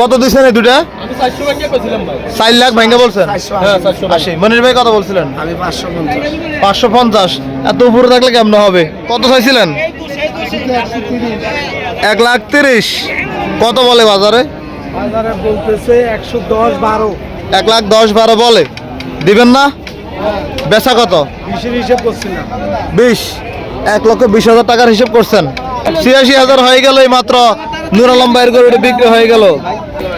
কত দিচ্ছেন এই দুটা চার লাখ ভাঙ্গা বলছেন? হ্যাঁ আশি মনির ভাই কত বলছিলেন? আমি পাঁচশো পঞ্চাশ। এত উপরে থাকলে কেমন হবে? কত চাইছিলেন? এক লাখ তিরিশ। কত বলে বাজারে? এক লাখ দশ বারো বলে। দিবেন না? বেচা কত? বিশ। এক লক্ষ বিশ হাজার টাকার হিসেব করছেন। ছিয়াশি হাজার হয়ে গেল এই মাত্র নুর আলম ভাইয়ের গরুটি বিক্রি হয়ে গেল।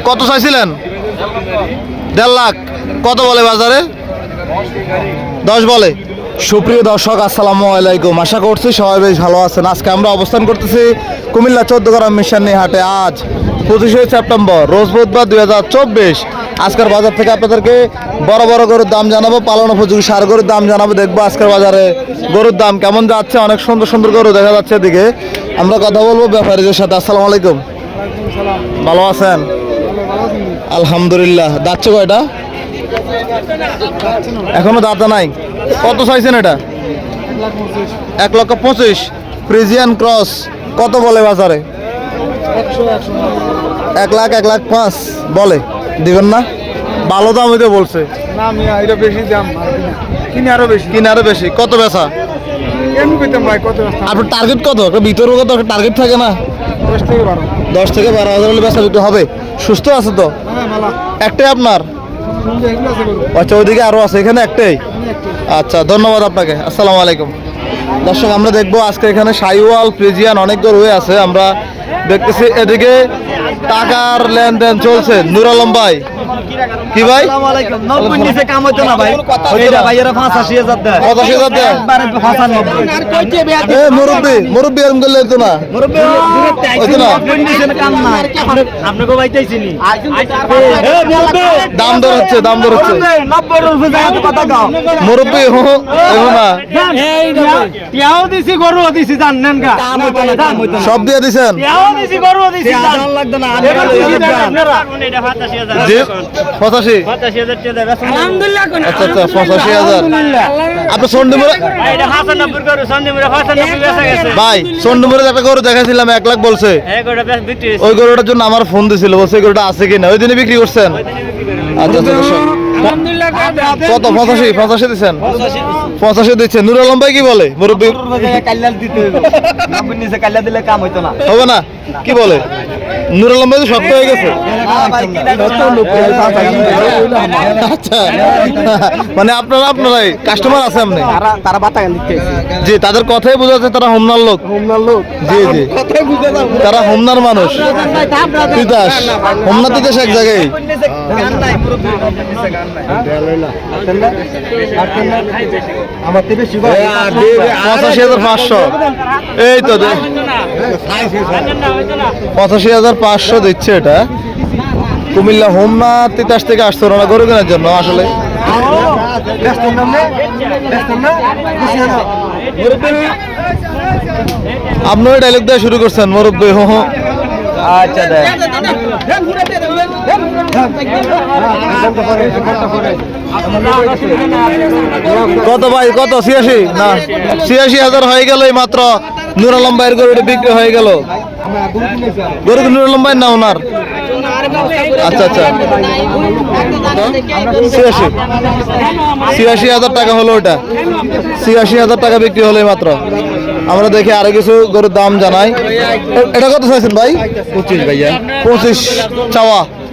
কত চাইছিলেন? দেড় লাখ। কত বলে বাজারে? দশ বলে। সুপ্রিয় দর্শক, আসসালামু আলাইকুম। আশা করছি সবাই বেশ ভালো আছেন। আজকে আমরা অবস্থান করতেছি কুমিল্লা চোদ্দ গ্রাম মিশন হাটে। আজ পঁচিশে সেপ্টেম্বর, রোজ বুধবার দুই হাজার চব্বিশ। আজকের বাজার থেকে আপনাদেরকে বড় বড় গরুর দাম জানাব, পালন উপযোগী সার গরুর দাম জানাব, দেখব আজকের বাজারে গরুর দাম কেমন যাচ্ছে। অনেক সুন্দর সুন্দর গরু দেখা যাচ্ছে এদিকে। আমরা কথা বলব ব্যাপারীদের সাথে। আসসালামু আলাইকুম। ভালো আছেন? আলহামদুলিল্লাহ। যাচ্ছে কয়টা? এখনও দাঁতা নাই? কত চাইছেন এটা? এক লক্ষ পঁচিশ। ফ্রিজিয়ান ক্রস কত বলে বাজারে? এক লাখ এক লাখ পাঁচ বলে। দিবেন না? ভালো দাম হইতে বলছে। না আমি এটা বেশি দাম। কিনে আরও বেশি। কিনে আরও বেশি। কত বেচা? আপনার টার্গেট কত একটা ভিতরে কত? টার্গেট থাকে না? দশ থেকে বারো। দশ থেকে বারো হাজার হলে বেচা বিক্রি হবে। সুস্থ আছে তো? হ্যাঁ একটাই আপনার? আচ্ছা ওইদিকে আরও আছে এখানে একটাই? আচ্ছা ধন্যবাদ আপনাকে। আসসালামু আলাইকুম। দর্শক আমরা দেখব আজকে এখানে সাইওয়াল প্রেজিয়ান অনেক দূর হয়ে আছে। আমরা দেখতেছি এদিকে টাকার লেনদেন চলছে। নুর ভাই কি ভাই? নব্বই নিচে কাম হইতো না ভাই। এইটা ভাইয়েরা পঁচাশি হাজার দেয়। পঁচাশি হাজার দেয়? মুরব্বী মুরব্বী এরকম করলে হইতো না। দাম দর হচ্ছে দাম দর হচ্ছে। মুরব্বী হো না। দিছি গরু দিছি জানেন সব দিয়ে দিছেন? দিছি গরু দিছি লাগতো না পঁচাশি। আচ্ছা আচ্ছা পঁচাশি হাজার। সন্ডিমুরে ভাই সন্ডিমুরে একটা গরু দেখাছিলাম এক লাখ বলছে। ওই গরুটার জন্য আমার ফোন দিছিল বলছে গরুটা আছে কিনা? ওই দিনে বিক্রি করছেন? আচ্ছা। কত? পঁচাশি পঁচাশি দিচ্ছেন? পঁচাশি দিচ্ছেন। নুর আলম ভাই কি বলে? মুরব্বী হবে না? কি বলে? নুর আলম ভাই শক্ত হয়ে গেছে। আচ্ছা। মানে আপনারা আপনারাই কাস্টমার আছে আপনি? তারা তারা বাতা জি তাদের কথাই বোঝা যাচ্ছে তারা হোমনার লোক। হোমনার লোক। জি জি। তারা হোমনার মানুষ। তিতাস। হোমনা তিতাস এক জায়গায়। পঁচাশি হাজার পাঁচশো। এই তো পঁচাশি হাজার পাঁচশো দিচ্ছে এটা। কুমিল্লা হোমনা তিতাস থেকে আসছে ওরা গরু কেনার জন্য আসলে? আপনিও ডাইলগ দেওয়া শুরু করছেন মুরব্বী হো হো। আচ্ছা কত ভাই কত? ছিয়াশি? না। ছিয়াশি হাজার হয়ে গেল এই মাত্র নুর আলম ভাইয়ের গরুটি বিক্রি হয়ে গেল। গরু কি লম্বায় না ওনার? আচ্ছা আচ্ছা। ছিয়াশি। ছিয়াশি হাজার টাকা হলো ওটা। ছিয়াশি হাজার টাকা বিক্রি হলো মাত্র। আমরা দেখি আরও কিছু গরুর দাম জানাই। এটা কত চাইছেন ভাই? পঁচিশ ভাইয়া। পঁচিশ চাওয়া।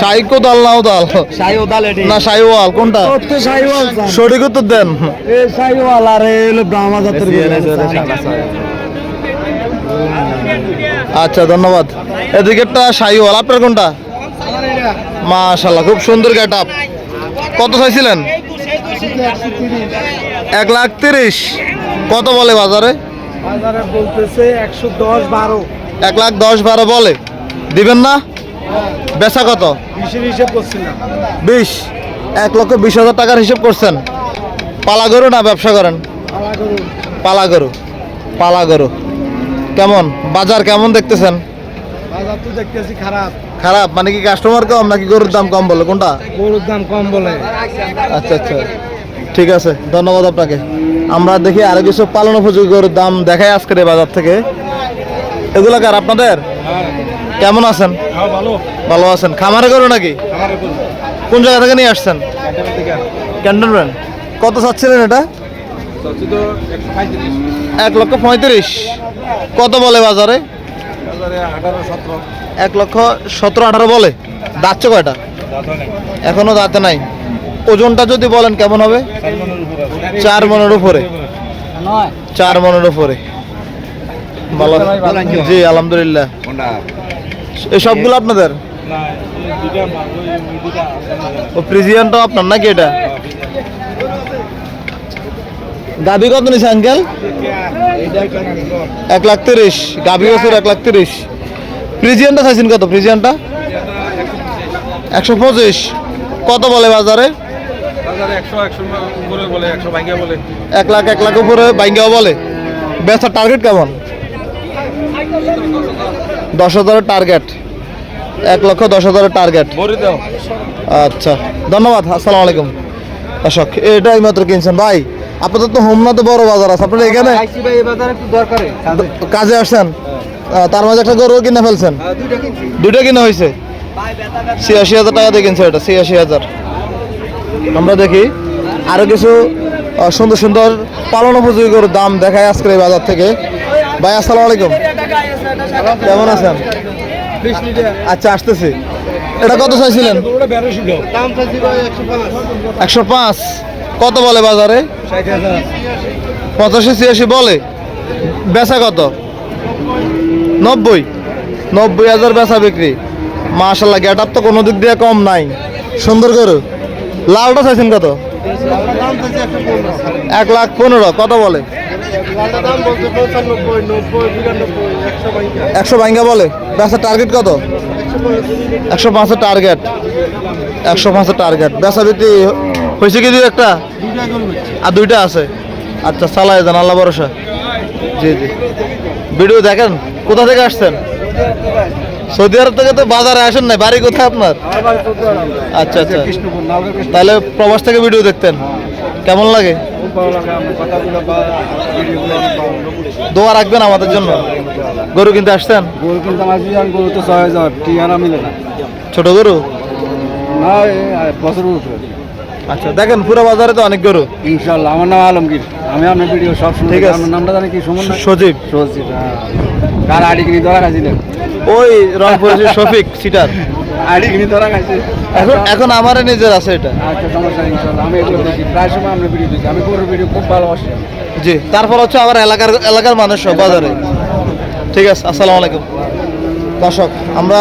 সাইকো দাল নাও দাল। সাইও না সাইওয়াল কোনটা? তো সঠিক উত্তর দেন। সাইওয়াল আর ব্রাহ্মা জাতের আচ্ছা ধন্যবাদ। এদিকেরটা সাইওয়াল আপনার কোনটা? মাশাল্লাহ খুব সুন্দর গেট আপ কত চাইছিলেন? এক লাখ তিরিশ। কত বলে বাজারে? বাজারে বলতেছে একশো দশ বারো। এক লাখ দশ বারো বলে। দিবেন না? বেচা কত? বিশ। এক লক্ষ বিশ হাজার টাকার হিসেব করছেন। পালা গরু না ব্যবসা করেন? পালা গরু। পালা গরু। কেমন? বাজার কেমন দেখতেছেন? খারাপ। খারাপ? মানে কি কাস্টমার কম নাকি গরুর দাম কম বলে? কোনটা? গরুর দাম কম বলে। আচ্ছা আচ্ছা। ঠিক আছে। ধন্যবাদ আপনাকে। আমরা দেখি আরও কিছু পালন উপযোগী গরুর দাম দেখাই আজকের বাজার থেকে। এগুলো কার? আপনাদের? কেমন আছেন? হ্যাঁ ভালো। ভালো আছেন। খামারে করো নাকি? কোন জায়গা থেকে নিয়ে আসছেন? ক্যান্টনমেন্ট কত চাচ্ছিলেন এটা? এক লক্ষ পঁয়ত্রিশ। কত বলে বাজারে? এক লক্ষ সতেরো আঠারো বলে। দাঁতছে কয়টা? এখনও দাঁতে নাই। ওজনটা যদি বলেন কেমন হবে? চার মনের উপরে। চার মনের উপরে। ভালো জি আলহামদুলিল্লাহ। সবগুলো আপনাদের। ও প্রিজিয়ানটাও আপনার নাকি এটা? গাবি কত নিছে আঙ্কেল এক লাখ তিরিশ। গাবি বছর এক লাখ তিরিশ। প্রিজিয়ানটা চাইছেন কত? প্রিজিয়ানটা একশো পঁচিশ। কত বলে বাজারে? এক লাখ এক লাখ উপরে বাইঙ্গাও বলে। বেচার টার্গেট কেমন? দশ হাজারের টার্গেট এক লক্ষ দশ হাজারের টার্গেট আচ্ছা ধন্যবাদ আসসালামু আলাইকুম। দর্শক এটাই মাত্র কিনছেন। ভাই আপনাদের তো হোমনা তো বড় বাজার আছে। আপনারা এখানে আইসি ভাই এই বাজার একটু দরকারে কাজে। আসছেন? তার মাঝে একটা গরু কিনে ফেলছেন? দুইটা কিনছি। দুইটা কিনা হয়েছে? ছিয়াশি হাজার টাকা দিয়ে কিনছে এটা ছিয়াশি হাজার। আমরা দেখি আরও কিছু সুন্দর সুন্দর পালন উপযোগী গরুর দাম দেখায় আজকের এই বাজার থেকে। ভাই আসসালামু আলাইকুম। কেমন আছেন? আচ্ছা আসতেছি। এটা কত চাইছিলেন? একশো পাঁচ। কত বলে বাজারে? পঁচাশি, ছিয়াশি বলে। বেচা কত? নব্বই। নব্বই হাজার বেচা বিক্রি। মাশাল্লাহ গেট তো কোনো দিক দিয়ে কম নাই। সুন্দর করে লালটা চাইছেন কত? এক লাখ পনেরো, কত বলে? একশো ভাঙ্গা বলে? বেচা টার্গেট কত? একশো পাঁচের টার্গেট একশো পাঁচের টার্গেট বেচা বিক্রি হয়েছে কি দুই একটা? আর দুইটা আছে? আচ্ছা চালাই যান আল্লাহ ভরসা। জি জি। ভিডিও দেখেন? কোথা থেকে আসছেন? সৌদি আরব থেকে তো বাজারে আসেন নাই। বাড়ি কোথায় আপনার? আচ্ছা আচ্ছা। তাহলে প্রবাস থেকে ভিডিও দেখতেন। কেমন লাগে? খুব ভালো লাগে আমার কথাগুলো বা ভিডিওগুলো অনেক ভালো দোয়া রাখবেন আমাদের জন্য? গরু কিনতে আসছেন? গরু কিনতে গরু তো ছয় হাজার টিয়ানা মিলে না। ছোট গরু? না বছর আচ্ছা দেখেন পুরো বাজারে তো অনেক গরু। ইনশাল্লাহ আমার নাম আলমগীর। আমি আপনার ভিডিও সব শুনে ঠিক আছে। আমার নামটা জানি কি সুমন না? সজীব। হ্যাঁ। কার আড়ি কিনি ধরা খাইছিলেন ওই রংপুরের শফিক সিটার। কিনি ধরা খাইছি এখন এখন আমার নিজের আছে এটা। আচ্ছা সমস্যা নেই, ইনশাল্লাহ আমি এগুলো দেখি। প্রায় সময় আমরা ভিডিও দেখি। আমি গরুর ভিডিও খুব ভালোবাসি। জি তারপর হচ্ছে আবার এলাকার এলাকার মানুষ বাজারে। ঠিক আছে আসসালামু আলাইকুম। দর্শক আমরা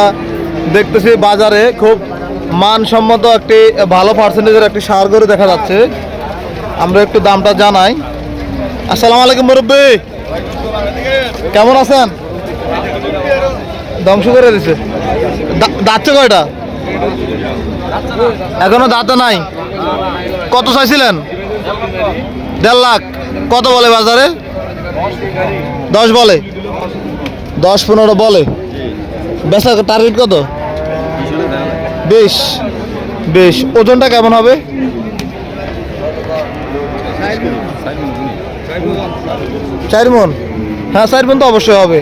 দেখতেছি বাজারে খুব মানসম্মত একটি ভালো পার্সেন্টেজের একটি সার গরু দেখা যাচ্ছে। আমরা একটু দামটা জানাই। আসসালামু আলাইকুম মুরব্বী। কেমন আছেন? ধ্বংস করে দিছে। দাঁতছে কয়টা? এখনও দাঁতে নাই? কত চাইছিলেন? দেড় লাখ। কত বলে বাজারে? দশ বলে। দশ পনেরো বলে। বেচা টার্গেট কত? বেশ। বেশ। ওজনটা কেমন হবে? চার মন। হ্যাঁ চার মন তো অবশ্যই হবে।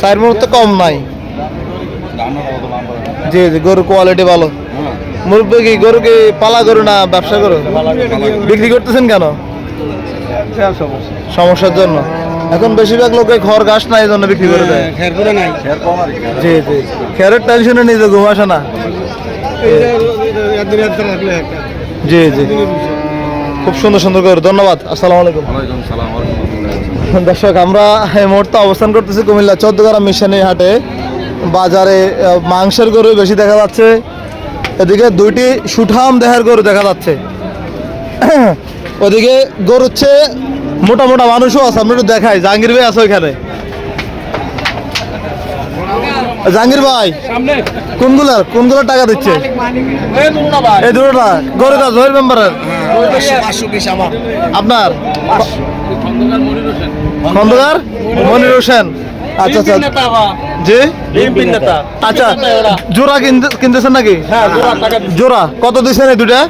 চার মন তো কম নাই। জি জি, গরুর কোয়ালিটি ভালো। মুরব্বী কি গরু কি পালা গরু না ব্যবসা গরু? বিক্রি করতেছেন কেন? সমস্যার জন্য। এখন বেশিরভাগ লোকে খড় ঘাস না এই জন্য বিক্রি করে দেয়। জি জি। খেরের টেনশনে নিজে ঘুম আসে না। জি জি। খুব সুন্দর সুন্দর করে ধন্যবাদ। আসসালামু আলাইকুম। দর্শক, আমরা এই মুহূর্তে অবস্থান করতেছি কুমিল্লা চোদ্দগ্রাম মিশানি হাটে। বাজারে মাংসের গরু বেশি দেখা যাচ্ছে। এদিকে দুইটি সুঠাম দেহের গরু দেখা যাচ্ছে। ওদিকে গরু হচ্ছে মোটা মোটা মানুষও আছে আমরা একটু দেখাই। জাহাঙ্গীর ভাই আছে ওইখানে। জাহাঙ্গীর ভাই কোনগুলার কোনগুলোর টাকা দিচ্ছে? এই দুটোটা গরু কাজ মেম্বারের আপনার? খন্দকার মনির হোসেন। আচ্ছা আচ্ছা। জি? আচ্ছা জোড়া কিনতেছেন নাকি? হ্যাঁ জোড়া কত দিচ্ছেন এই দুটা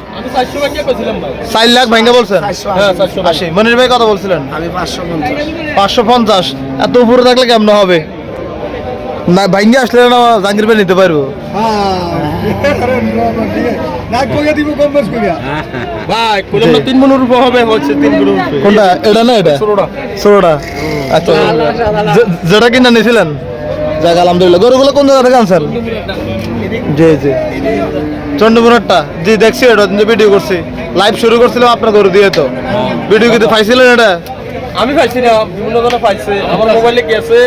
চার লাখ ভাঙ্গা বলছেন? হ্যাঁ চারশো আশি। মনির ভাই কত বলছিলেন? আমি পাঁচশো পঞ্চাশ। পাঁচশো পঞ্চাশ। এত উপরে থাকলে কেমন হবে? না ভাঙ্গে আসলে না জাহাঙ্গীর ভাই নিতে পারব। কোনটা? এটা না এটা? ষোলোটা। আচ্ছা। যেটা কিনা নিয়েছিলেন যাক আলহামদুলিল্লাহ। গরুগুলো কোন জায়গা থেকে আনছেন? জি জি। চন্ডমুনারটা জি দেখছি এটা ভিডিও করছি। লাইভ শুরু করছিলাম আপনার গরু দিয়ে তো। ভিডিও কিন্তু পাইছিলেন এটা? আমি পাইছি না বিভিন্ন জনে পাইছে। আমার মোবাইলে গেছে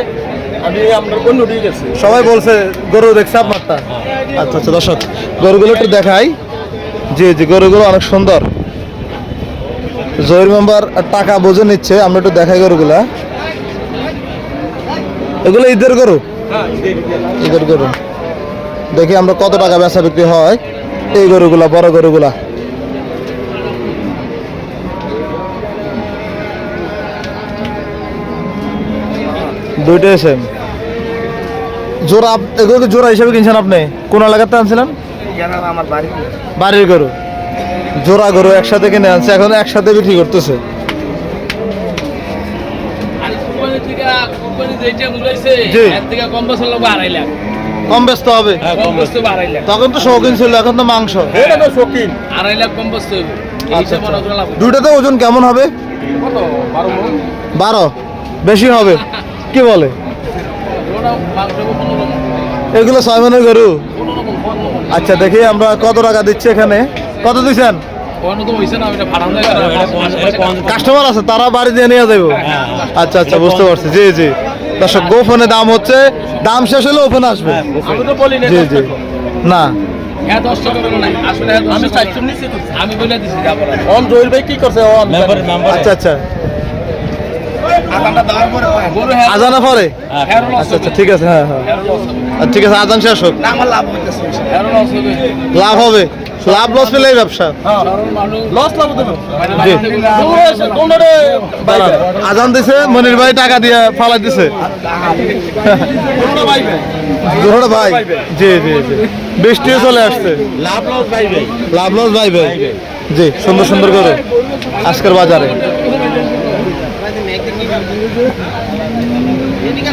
আমি আপনার কোন উঠে গেছে। সবাই বলছে গরু দেখছে আপনারটা? আচ্ছা আচ্ছা দর্শক গরুগুলো একটু দেখাই। জি জি গরুগুলো অনেক সুন্দর। জহির মেম্বার টাকা বুঝে নিচ্ছে আমরা একটু দেখাই গরুগুলা। এগুলো ঈদের গরু। ঈদের গরু। দেখি আমরা কত টাকা বেচা বিক্রি হয়। এই গরুগুলা বড় গরুগুলা। দুইটাই সেম জোড়া আপ- এগুলো কি জোড়া হিসেবে কিনছেন আপনি? কোন এলাকাতে আনছিলেন? বাড়ির গরু। জোড়া গরু একসাথে কিনে আনছে এখন একসাথে বিক্রি করতেছে। কম লাখ ব্যস্ত হবে। লাখ তখন তো শৌখিন ছিল এখন তো মাংস। আড়াই লাখ কম আচ্ছা হিসাবে আচ্ছা লাভ দুইটাতে ওজন কেমন হবে? বারো। বেশি হবে। কি বলে? এগুলো ছয় মনের গরু? আচ্ছা দেখি আমরা কত টাকা দিচ্ছি এখানে? কত দিচ্ছেন? কাস্টমার আছে তারা বাড়ি দিয়ে নিয়ে যাব আচ্ছা আচ্ছা বুঝতে পারছি। জি জি। দর্শক গোফোনে দাম হচ্ছে। দাম শেষ হলে ওপেন আসবে। আমি তো বলি না জি জি। না। হ্যাঁ হ্যাঁ আচ্ছা আচ্ছা আদানটা দেওয়ার পরে পাই। গরু হ্যাঁ আজানা পরে? হ্যাঁ আচ্ছা আচ্ছা ঠিক আছে হ্যাঁ হ্যাঁ। হ্যাঁ আচ্ছা, ঠিক আছে আজান শেষ হোক। লাভ হ্যাঁ হবে। লাভ লস পেলেই ব্যবসা। লস লাভ দাঁড়ান। আজান দিছে মনির ভাই টাকা দিয়ে ফালাই দিছে। ভাই জি জি জি। বৃষ্টিও চলে আসছে। লাভ লস পাইবে লাভ লস ভাই ভাই জি সুন্দর সুন্দর করে। আজকের বাজারে। এদিকে